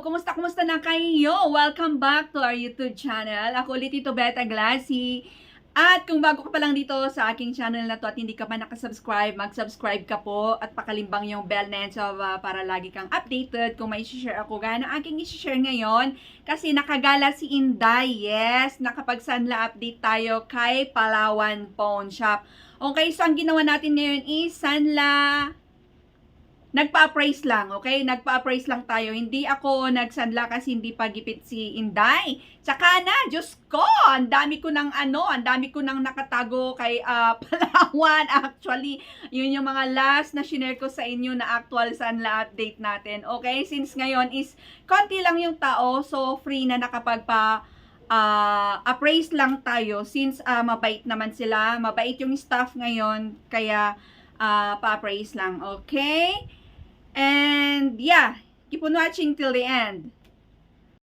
Kumusta, kumusta na kayo? Welcome back to our YouTube channel. Ako ulit ito, Beta Glassy. At kung bago ka pa lang dito sa aking channel na to at hindi ka pa nakasubscribe, mag-subscribe ka po at pakalimbang yung bell na so, uh, para lagi kang updated kung may share ako gaya ng aking i-share ngayon. Kasi nakagala si Inday, yes, nakapag-sanla update tayo kay Palawan Pawn Shop. Okay, so ang ginawa natin ngayon is sanla nagpa-appraise lang, okay? Nagpa-appraise lang tayo. Hindi ako nagsanla kasi hindi pa gipit si Inday. Tsaka na, Diyos ko, ang dami ko ng ano, ang dami ko nang nakatago kay ah, Palawan. Actually, yun yung mga last na shinare ko sa inyo na actual sanla update natin. Okay? Since ngayon is konti lang yung tao, so free na nakapagpa ah appraise lang tayo since ah, mabait naman sila. Mabait yung staff ngayon, kaya ah, pa-appraise lang. Okay? And yeah, keep on watching till the end.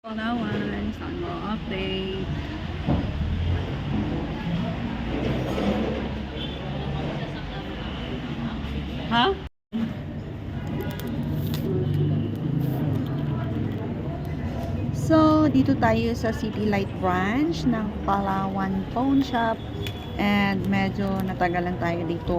Palawan, saan mo update? Ha? So, dito tayo sa City Light branch ng Palawan Pawn Shop and medyo natagalan tayo dito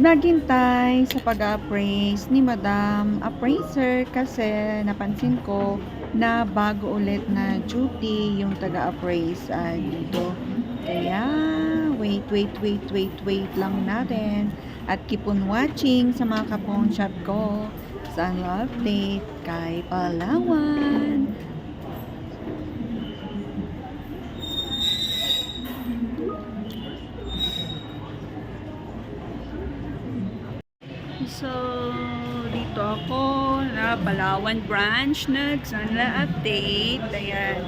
naghintay sa pag-appraise ni Madam Appraiser kasi napansin ko na bago ulit na duty yung taga-appraise ah, dito. Kaya, wait, wait, wait, wait, wait lang natin. At keep on watching sa mga kapong shop ko sa update kay Palawan. Na Palawan branch nagsanla update. Ayan.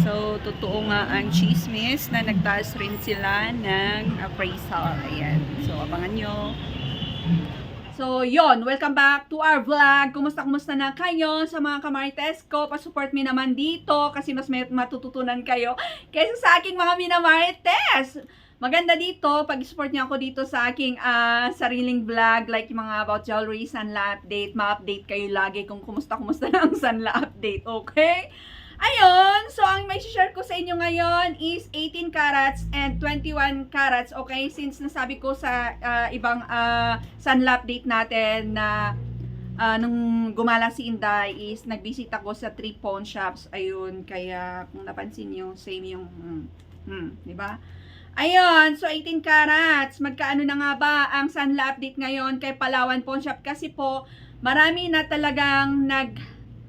So, totoo nga ang chismis na nagtaas rin sila ng appraisal. Ayan. So, abangan nyo. So, yon Welcome back to our vlog. Kumusta, kumusta na kayo sa mga kamarites ko? Pasupport me naman dito kasi mas may matututunan kayo kaysa sa aking mga minamarites. Maganda dito, pag-support niyo ako dito sa aking ah, sariling vlog, like yung mga about jewelry, Sanla update, ma-update kayo lagi kung kumusta-kumusta na Sanla update, okay? Ayun, so ang may share ko sa inyo ngayon is 18 carats and 21 carats, okay? Since nasabi ko sa ah, ibang uh, Sanla update natin na ah, nung gumala si Inday is nag-visit ako sa three pawn shops, ayun, kaya kung napansin niyo, same yung, hmm, hmm, di ba? Ayun, so 18 carats. Magkaano na nga ba ang Sanla update ngayon kay Palawan Pawn Shop? Kasi po, marami na talagang nag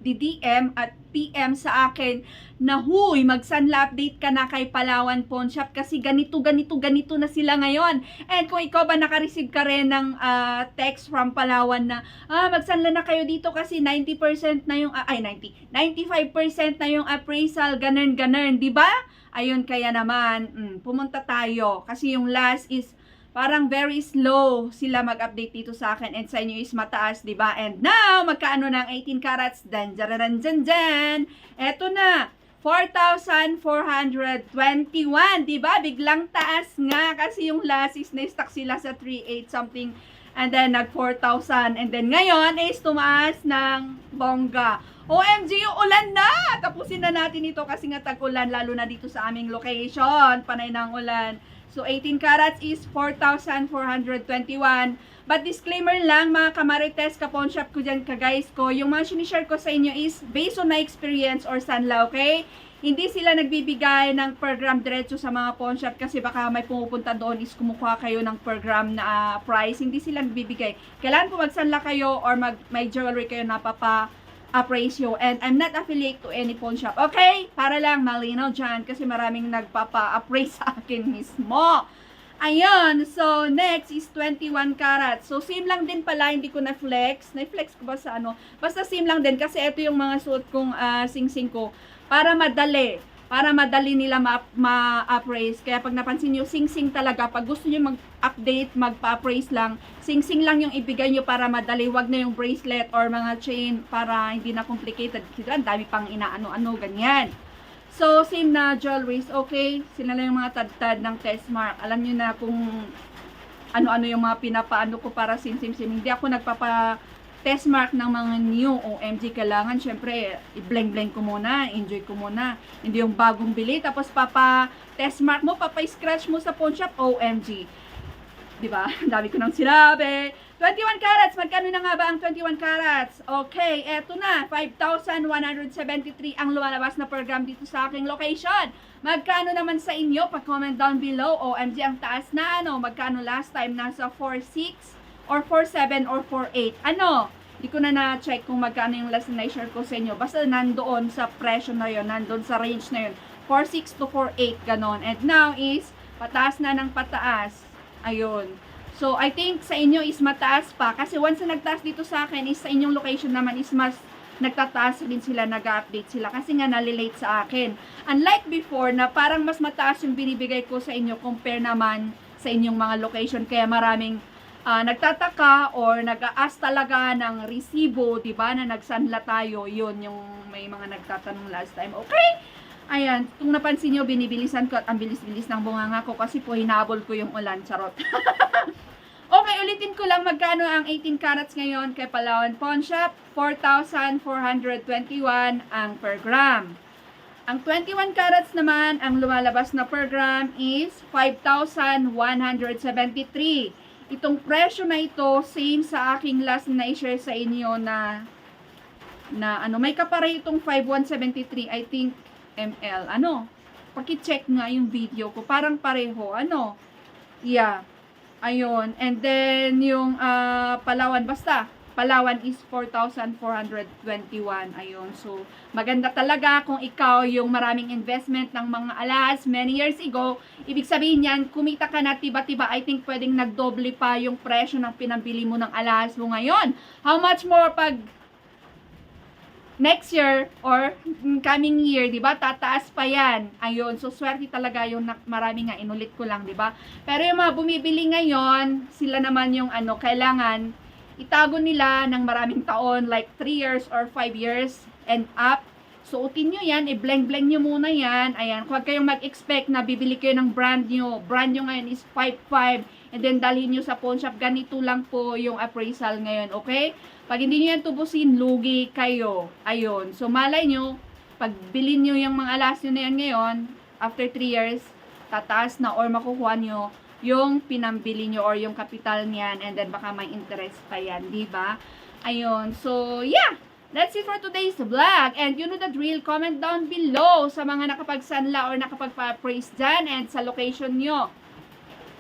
DDM at PM sa akin na huy, mag-Sanla update ka na kay Palawan Pawn Shop kasi ganito, ganito, ganito na sila ngayon. And kung ikaw ba naka-receive ka rin ng ah, text from Palawan na ah, mag-Sanla na kayo dito kasi 90% na yung, ah, ay 90, 95% na yung appraisal, ganun, ganun, di ba? Ayun, kaya naman, mm, pumunta tayo. Kasi yung last is parang very slow sila mag-update dito sa akin and sa inyo is mataas, di ba? And now, magkaano ng 18 carats? Dan, dyan, dyan, dyan. Eto na, 4,421, di ba? Biglang taas nga kasi yung last is na-stuck sila sa 3,8 something and then nag 4,000 and then ngayon is tumaas ng bongga. OMG, ulan na! Tapusin na natin ito kasi nga tag-ulan lalo na dito sa aming location. Panay ng ulan. So, 18 carats is 4,421. But disclaimer lang, mga kamarites, kapon shop ko dyan, ka-guys ko, yung mga sinishare ko sa inyo is based on my experience or sanla, okay? Hindi sila nagbibigay ng per gram diretso sa mga shop kasi baka may pumupunta doon is kumukuha kayo ng per gram na ah, price. Hindi sila nagbibigay. Kailangan po magsanla kayo or mag, may jewelry kayo na papa appraise you. And I'm not affiliate to any pawn shop. Okay? Para lang malinaw dyan kasi maraming nagpapa-appraise sa akin mismo. Ayun. So, next is 21 carats. So, same lang din pala. Hindi ko na-flex. Na-flex ko ba sa ano? Basta same lang din kasi ito yung mga suot kong ah, sing-sing ko. Para madali. Para madali nila ma- ma-appraise. Kaya pag napansin nyo, sing-sing talaga. Pag gusto nyo mag-update, magpa-appraise lang, sing-sing lang yung ibigay nyo para madali. Wag na yung bracelet or mga chain para hindi na complicated. Kasi ang dami pang inaano-ano, ganyan. So, same na jewelries, okay? Sila lang yung mga tad-tad ng test mark. Alam nyo na kung ano-ano yung mga pinapaano ko para sim sim sim. Hindi ako nagpapa test mark ng mga new OMG kailangan syempre i-bleng-bleng ko muna, enjoy ko muna. Hindi yung bagong bili tapos papa test mark mo, papa scratch mo sa pawn shop, OMG. 'Di ba? Dami ko nang sinabi. 21 carats, magkano na nga ba ang 21 carats? Okay, eto na, 5,173 ang lumalabas na per gram dito sa aking location. Magkano naman sa inyo? Pa-comment down below. OMG, ang taas na ano? Magkano last time? Nasa 4,600 or 4.7 or 4.8. Ano? Hindi ko na na-check kung magkano yung last na share ko sa inyo. Basta nandoon sa presyo na yon, nandoon sa range na yon. 4.6 to 4.8, ganon. And now is, pataas na ng pataas. Ayun. So, I think sa inyo is mataas pa. Kasi once na nagtaas dito sa akin, is sa inyong location naman is mas nagtataas din sila, nag-update sila. Kasi nga nalilate sa akin. Unlike before, na parang mas mataas yung binibigay ko sa inyo compare naman sa inyong mga location. Kaya maraming ah, nagtataka or nag-aas talaga ng resibo, 'di ba? Na nagsanla tayo, 'yun yung may mga nagtatanong last time. Okay? Ayan, kung napansin niyo, binibilisan ko at ang bilis-bilis ng bunganga ko kasi po hinabol ko yung ulan, charot. okay, ulitin ko lang magkano ang 18 carats ngayon kay Palawan Pawn Shop. 4,421 ang per gram. Ang 21 carats naman, ang lumalabas na per gram is 5,173. Itong presyo na ito, same sa aking last na i-share sa inyo na na ano, may kapare itong 5173, I think ml. Ano? Paki-check nga yung video ko. Parang pareho. Ano? Yeah. Ayun. And then, yung ah, Palawan, basta, Palawan is 4,421. Ayun. So, maganda talaga kung ikaw yung maraming investment ng mga alas many years ago. Ibig sabihin yan, kumita ka na tiba-tiba. I think pwedeng nagdoble pa yung presyo ng pinambili mo ng alas mo ngayon. How much more pag next year or coming year, 'di ba? Tataas pa 'yan. Ayun. So swerte talaga yung marami nga inulit ko lang, 'di ba? Pero yung mga bumibili ngayon, sila naman yung ano, kailangan itago nila ng maraming taon like 3 years or 5 years and up. Suotin nyo yan, i-bleng-bleng nyo muna yan. Ayan, huwag kayong mag-expect na bibili kayo ng brand nyo. Brand nyo ngayon is 5.5 and then dalhin nyo sa pawn shop. Ganito lang po yung appraisal ngayon, okay? Pag hindi nyo yan tubusin, lugi kayo. Ayun. So, malay nyo, pag bilhin nyo yung mga alas nyo na yan ngayon, after 3 years, tataas na or makukuha nyo yung pinambili nyo or yung capital niyan and then baka may interest pa yan, di ba? Ayun. So, yeah. That's it for today's vlog. And you know the drill, comment down below sa mga nakapagsanla or nakapagpa-praise dyan and sa location nyo.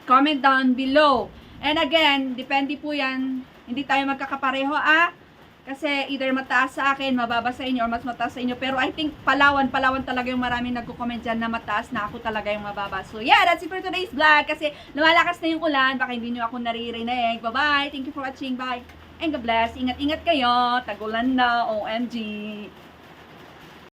Comment down below. And again, depende po yan. Hindi tayo magkakapareho ah. Kasi either mataas sa akin, mababa sa inyo, or mas mataas sa inyo. Pero I think Palawan, Palawan talaga yung maraming nagko-comment dyan na mataas na ako talaga yung mababa. So yeah, that's it for today's vlog. Kasi lumalakas na yung ulan, baka hindi nyo ako naririnig. Bye-bye. Thank you for watching. Bye. And God bless. Ingat-ingat kayo. Tagulan na. OMG.